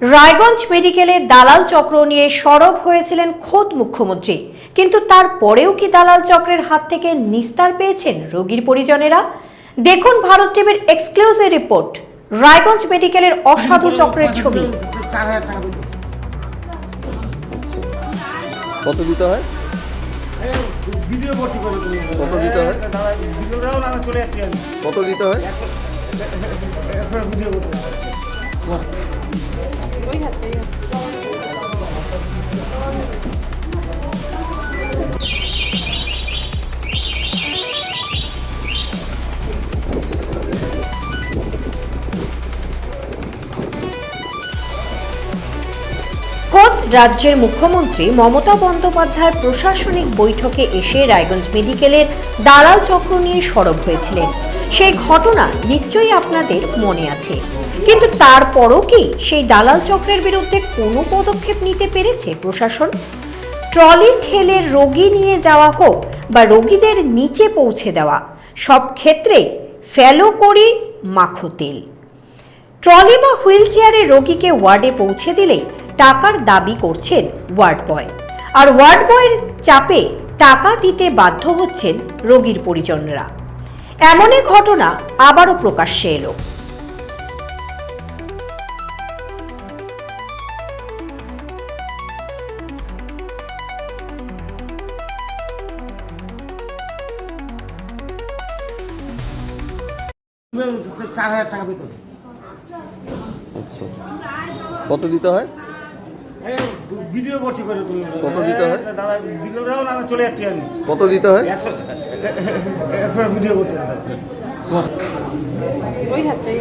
রায়গঞ্জ মেডিকেলের দালাল চক্র নিয়ে সরব হয়েছিলেন খোদ মুখ্যমন্ত্রী কিন্তু তারপরেও কি দালাল চক্রের হাত থেকে নিস্তার পেয়েছেন রোগীর পরিজনেরা দেখুন ভারত টিভির এক্সক্লুসিভ রিপোর্ট রায়গঞ্জ মেডিকেলের অসাধু চক্রের ছবি কত দিতে হয় কত দিতে হয়? কত দিতে হয় রাজ্যের মুখ্যমন্ত্রী মমতা বন্দ্যোপাধ্যায় প্রশাসনিক বৈঠকে এসে রায়গঞ্জ মেডিকেলের দালাল চক্র নিয়ে সরব হয়েছিলেন। সেই ঘটনা নিশ্চয়ই আপনাদের মনে আছে। কিন্তু তারপরও কি সেই দালাল চক্রের বিরুদ্ধে কোনো পদক্ষেপ নিতে পেরেছে প্রশাসন? ট্রলি ঠেলে রোগী নিয়ে যাওয়া হোক বা রোগীদের নিচে পৌঁছে দেওয়া, সব ক্ষেত্রে ফেলো করি মাখো তেল। ট্রলি বা হুইল চেয়ারে রোগীকে ওয়ার্ডে পৌঁছে দিলেই টাকার দাবি করছেন ওয়ার্ড বয়। আর ওয়ার্ড বয়ের চাপে টাকা দিতে বাধ্য হচ্ছেন রোগীর পরিজনরা। এমনই ঘটনা আবারও প্রকাশ্যে এলো। চার হাজার টাকা দিতে আচ্ছা। কত দিতে হয়? ভিডিও করছি করে তুমি। কত দিতে হয়? দাদা ভিডিওটাও না চলে যাচ্ছি আমি। কত দিতে হয়? একশো ভিডিও করছি ওই হাতটাই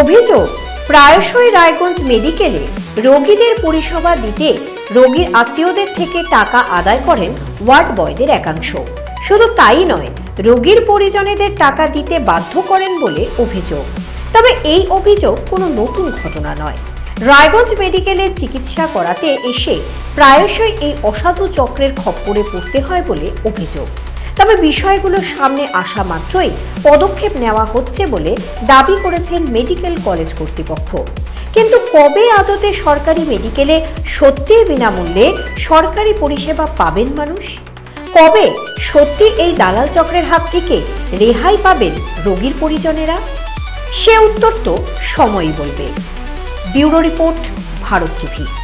অভিযোগ প্রায়শই রায়গঞ্জ মেডিকেলে রোগীদের পরিষেবা দিতে রোগীর আত্মীয়দের থেকে টাকা আদায় করেন ওয়ার্ড বয়দের একাংশ। শুধু তাই নয়, রোগীর পরিজনেদের টাকা দিতে বাধ্য করেন বলে অভিযোগ। তবে এই অভিযোগ কোনো নতুন ঘটনা নয়। রায়গঞ্জ মেডিকেলে চিকিৎসা করাতে এসে প্রায়শই এই অসাধু চক্রের খপ্পরে পড়তে হয় বলে অভিযোগ। তবে বিষয়গুলো সামনে আসা মাত্রই পদক্ষেপ নেওয়া হচ্ছে বলে দাবি করেছেন মেডিকেল কলেজ কর্তৃপক্ষ। কিন্তু কবে আদতে সরকারি মেডিকেলে সত্যি বিনামূল্যে সরকারি পরিষেবা পাবেন মানুষ? কবে সত্যি এই দালাল চক্রের হাত থেকে রেহাই পাবেন রোগীর পরিজনেরা? সে উত্তর তো সময়ই বলবে। Bureau report, Bharat TV.